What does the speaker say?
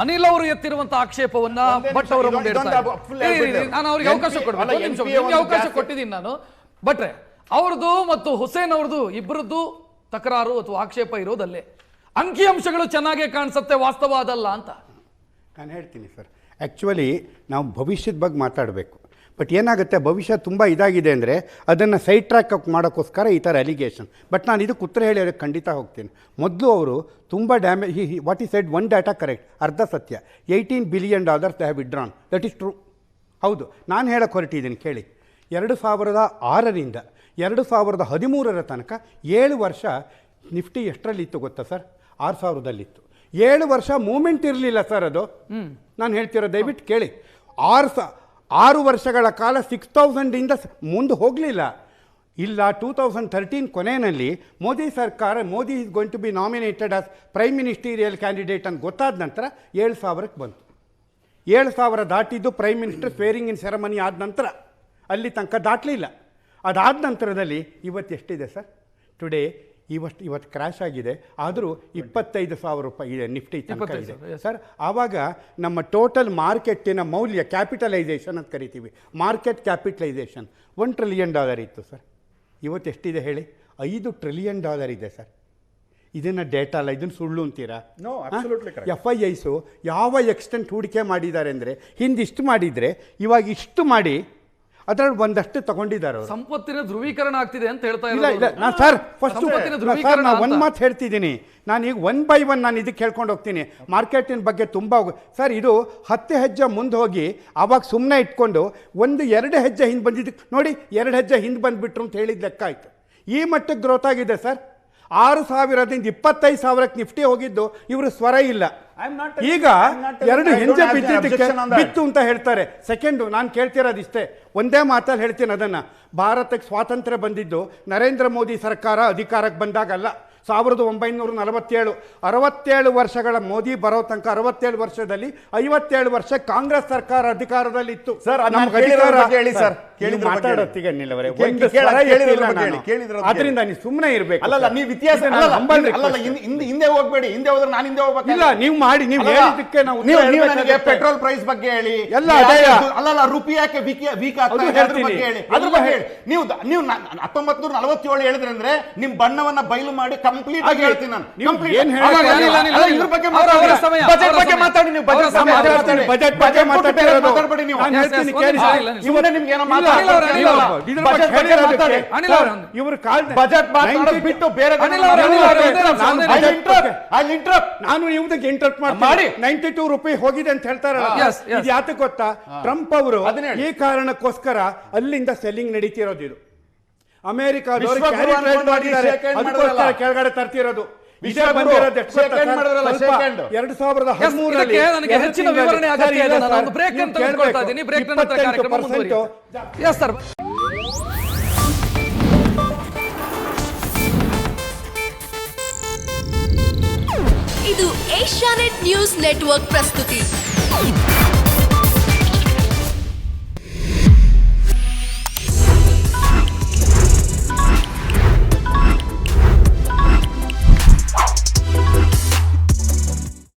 ಅನಿಲ್ ಅವರು ಎತ್ತಿರುವಂತಹ ಆಕ್ಷೇಪವನ್ನ ಭಟ್ ಅವರ ಮುಂದೆ. ನಾನು ಅವ್ರಿಗೆ ಅವಕಾಶ ಕೊಡ್ಬೇಕು. ಅವಕಾಶ ಕೊಟ್ಟಿದ್ದೀನಿ ನಾನು. ಭಟ್ರೆ ಅವ್ರದ್ದು ಮತ್ತು ಹುಸೇನ್ ಅವ್ರದ್ದು ಇಬ್ಬರದ್ದು ತಕರಾರು ಅಥವಾ ಆಕ್ಷೇಪ ಇರೋದಲ್ಲೇ. ಅಂಕಿಅಂಶಗಳು ಚೆನ್ನಾಗೇ ಕಾಣಿಸುತ್ತೆ ವಾಸ್ತವ ಅದಲ್ಲ ಅಂತ. ನಾನು ಹೇಳ್ತೀನಿ ಸರ್. ಆ್ಯಕ್ಚುಲಿ ನಾವು ಭವಿಷ್ಯದ ಬಗ್ಗೆ ಮಾತಾಡಬೇಕು. ಬಟ್ ಏನಾಗುತ್ತೆ? ಭವಿಷ್ಯ ತುಂಬ ಇದಾಗಿದೆ ಅಂದರೆ ಅದನ್ನು ಸೈಡ್ ಟ್ರ್ಯಾಕ್ ಮಾಡೋಕ್ಕೋಸ್ಕರ ಈ ಥರ ಅಲಿಗೇಷನ್ ಬಟ್ ನಾನು ಇದಕ್ಕೆ ಉತ್ತರ ಹೇಳಿ ಅದಕ್ಕೆ ಖಂಡಿತ ಹೋಗ್ತೀನಿ. ಮೊದಲು ಅವರು ತುಂಬ damage what is side one data correct ಅರ್ಧ ಸತ್ಯ. Eighteen billion dollars they have withdrawn that is true ಹೌದು. ನಾನು ಹೇಳಕ್ಕೆ ಹೊರಟಿದ್ದೀನಿ ಕೇಳಿ. ಎರಡು ಸಾವಿರದ ಆರರಿಂದ ಎರಡು ಸಾವಿರದ ಹದಿಮೂರರ ತನಕ ಏಳು ವರ್ಷ ನಿಫ್ಟಿ ಎಷ್ಟರಲ್ಲಿತ್ತು ಗೊತ್ತಾ ಸರ್? ಆರು ಸಾವಿರದಲ್ಲಿತ್ತು. ಏಳು ವರ್ಷ ಮೂಮೆಂಟ್ ಇರಲಿಲ್ಲ ಸರ್ ಅದು. ನಾನು ಹೇಳ್ತಿರೋ ದಯವಿಟ್ಟು ಕೇಳಿ. ಆರು ಸ ಆರು ವರ್ಷಗಳ ಕಾಲ ಸಿಕ್ಸ್ ತೌಸಂಡಿಂದ ಮುಂದೆ ಹೋಗಲಿಲ್ಲ. ಇಲ್ಲ ಟೂ ತೌಸಂಡ್ ತರ್ಟೀನ್ ಕೊನೆಯಲ್ಲಿ ಮೋದಿ ಸರ್ಕಾರ, Modi is going to be nominated as prime ministerial candidate ಅಂತ ಗೊತ್ತಾದ ನಂತರ ಏಳು ಸಾವಿರಕ್ಕೆ ಬಂತು. ಏಳು ಸಾವಿರ ದಾಟಿದ್ದು prime minister swearing in ceremony ಆದ ನಂತರ ಅಲ್ಲಿ ತನಕ ದಾಟಲಿಲ್ಲ. ಅದಾದ ನಂತರದಲ್ಲಿ ಇವತ್ತು ಎಷ್ಟಿದೆ ಸರ್? ಟುಡೇ ಇವತ್ತು ಇವತ್ತು ಕ್ರ್ಯಾಶ್ ಆಗಿದೆ. ಆದರೂ ಇಪ್ಪತ್ತೈದು ಸಾವಿರ ರೂಪಾಯಿ ಇದೆ ನಿಫ್ಟಿ ತನಕ ಇದೆ. ಸರ್ ಆವಾಗ ನಮ್ಮ ಟೋಟಲ್ ಮಾರ್ಕೆಟಿನ ಮೌಲ್ಯ ಕ್ಯಾಪಿಟಲೈಸೇಷನ್ ಅಂತ ಕರಿತೀವಿ. Market capitalisation one trillion dollar ಇತ್ತು ಸರ್ ಇವತ್ತು ಎಷ್ಟಿದೆ ಹೇಳಿ? ಐದು ಟ್ರಿಲಿಯನ್ ಡಾಲರ್ ಇದೆ ಸರ್ ಇದನ್ನು ಡೇಟಾ ಅಲ್ಲ ಇದನ್ನು ಸುಳ್ಳು ಅಂತೀರಾ. ಎಫ್ ಐ ಐಸು ಯಾವ ಎಕ್ಸ್ಟೆಂಟ್ ಹೂಡಿಕೆ ಮಾಡಿದ್ದಾರೆ ಅಂದರೆ ಹಿಂದಿಷ್ಟು ಮಾಡಿದರೆ ಇವಾಗ ಇಷ್ಟು ಮಾಡಿ ಅದರಲ್ಲಿ ಒಂದಷ್ಟು ತಗೊಂಡಿದ್ದಾರೆ ಸಂಪತ್ತಿನ ಧ್ರುವೀಕರಣ ಆಗ್ತಿದೆ ಅಂತ ಹೇಳ್ತಾ ಇಲ್ಲ ಇಲ್ಲ ನಾನು ಸರ್ ಫಸ್ಟ್ ಸರ್ ನಾನು ಒಂದು. ಮಾತು ಹೇಳ್ತಿದ್ದೀನಿ. ನಾನು ಈಗ ಒನ್ ಬೈ ಒನ್ ನಾನು ಇದಕ್ಕೆ ಹೇಳ್ಕೊಂಡು ಹೋಗ್ತೀನಿ. ಮಾರ್ಕೆಟಿನ ಬಗ್ಗೆ ತುಂಬ ಹೋಗ್- ಸರ್ ಇದು ಹತ್ತು ಹೆಜ್ಜೆ ಮುಂದೆ ಹೋಗಿ ಆವಾಗ ಸುಮ್ಮನೆ ಇಟ್ಕೊಂಡು ಒಂದು ಎರಡು ಹೆಜ್ಜೆ ಹಿಂದೆ ಬಂದಿದ್ದಕ್ಕೆ ನೋಡಿ ಎರಡು ಹೆಜ್ಜೆ ಹಿಂದೆ ಬಂದುಬಿಟ್ರು ಅಂತ ಹೇಳಿದ ಲೆಕ್ಕ ಆಯಿತು. ಈ ಮಟ್ಟಕ್ಕೆ ಗ್ರೋತ್ ಆಗಿದೆ ಸರ್. ಆರು ಸಾವಿರದಿಂದ ಇಪ್ಪತ್ತೈದು ಸಾವಿರಕ್ಕೆ ನಿಫ್ಟಿ ಹೋಗಿದ್ದು ಇವರು ಸ್ವರ ಇಲ್ಲ. ಈಗ ಎರಡು ಹೆಂಜೆ ಬಿದ್ದಿದ್ದಕ್ಕೆ. ಬಿತ್ತು ಅಂತ ಹೇಳ್ತಾರೆ. ಸೆಕೆಂಡು ನಾನು ಕೇಳ್ತಿರೋದು ಇಷ್ಟೇ. ಒಂದೇ ಮಾತಲ್ಲಿ ಹೇಳ್ತೀನಿ ಅದನ್ನು. ಭಾರತಕ್ಕೆ ಸ್ವಾತಂತ್ರ್ಯ ಬಂದಿದ್ದು ನರೇಂದ್ರ ಮೋದಿ ಸರ್ಕಾರ ಅಧಿಕಾರಕ್ಕೆ ಬಂದಾಗಲ್ಲ ಸಾವಿರದ ಒಂಬೈನೂರ ನಲವತ್ತೇಳು ಅರವತ್ತೇಳು ವರ್ಷಗಳ ಮೋದಿ ಬರೋ ತನಕ ಅರವತ್ತೇಳು ವರ್ಷದಲ್ಲಿ ಐವತ್ತೇಳು ವರ್ಷ ಕಾಂಗ್ರೆಸ್ ಸರ್ಕಾರ ಅಧಿಕಾರದಲ್ಲಿತ್ತು. ಸರ್, ಅದ್ ನಮ್ಗೆ ಅಧಿಕಾರ- ಹೇಳಿ ಸರ್. ಆದ್ರಿಂದ ನೀವು ಸುಮ್ಮನೆ ಇರಬೇಕು ಅಲ್ಲಲ್ಲ ನೀವು ಇತಿಹಾಸ ಹಿಂದೆ ಹೋಗ್ಬೇಡಿ ಹಿಂದೆ ಹೋದ್ರೆ ನಾನು ಹಿಂದೆ ಹೋಗ್ಬೇಕು ಇಲ್ಲ, ನೀವು ಮಾಡಿ, ನೀವು ಹೇಳಿದ್ದಕ್ಕೆ ನಾವು ನನಗೆ ಪೆಟ್ರೋಲ್ ಪ್ರೈಸ್ ಬಗ್ಗೆ ಹೇಳಿ. ಎಲ್ಲ ಅಲ್ಲಲ್ಲ ರುಪಿಯಾಕೆ ವೀಕ್ ವೀಕ್ ಆಗ್ತಾ. ಬಗ್ಗೆ ಹೇಳಿ ಅದ್ರ ಬಗ್ಗೆ ಹೇಳಿ. ನೀವು ನೀವು ಹತ್ತೊಂಬತ್ ನೂರ ನಲವತ್ತೇಳು ಹೇಳಿದ್ರೆ ಅಂದ್ರೆ ನಿಮ್ ಬಣ್ಣವನ್ನ ಬಯಲು ಮಾಡಿ ಕಂಪ್ಲೀಟ್ ಆಗಿ ಹೇಳ್ತೀನಿ ನಾನು. ಇದ್ರ ಬಗ್ಗೆ ಅವರ- ಅವರ ಸಮಯ, ಬಜೆಟ್ ಬಗ್ಗೆ ಮಾತಾಡಿ ನೀವು ಅವರ ಬಜೆಟ್ ಬಗ್ಗೆ ಮಾತಾಡಿ. ಬಜೆಟ್ ಬಜೆಟ್ ನೀವು. ನಾನು ಹೇಳ್ತೀನಿ ಕೇಳಿ ಸರ್. ನಿಮಿಷ, ಇಲ್ಲ, ಸುಮ್ಮನೆ ನಿಮ್ಗೆ ಏನೋ ಇವರು ಕಾಲ್ ಬಜೆಟ್ ಬಿಟ್ಟು ಬೇರೆ ನಾನು ಇಂಟರ್ಪ್ಟ್ ಮಾಡಿ. ನೈಂಟಿ ಟೂ ರುಪಿ ಹೋಗಿದೆ ಅಂತ yes. ಇದು ಯಾತಕ್ಕೆ ಗೊತ್ತಾ? ಟ್ರಂಪ್ ಅವರು ಈ ಕಾರಣಕ್ಕೋಸ್ಕರ ಅಲ್ಲಿಂದ ಸೆಲ್ಲಿಂಗ್ ನಡೀತಿರೋದು ಇದು. ಅಮೆರಿಕ. ಕೆಳಗಡೆ ತರ್ತಿರೋದು. ಎರಡು ಸಾವಿರದ ಹದಿಮೂರರಲ್ಲಿ ನನಗೆ ಹೆಚ್ಚಿನ ವಿವರಣೆ ಅಗತ್ಯ ಇದೆ. ನಾನು ನೀವು ಅಂತ ಕೇಳ್ಕೊಳ್ತಾ. ಇದ್ದೀನಿ. ಬ್ರೇಕ್ ನಂತರ ಕಾರ್ಯಕ್ರಮ ಮುಂದುವರಿಯುತ್ತೆ. ಎಸ್ ಸರ್ ಇದು ಏಷ್ಯಾನೆಟ್ ನ್ಯೂಸ್ ನೆಟ್ವರ್ಕ್ ಪ್ರಸ್ತುತಿ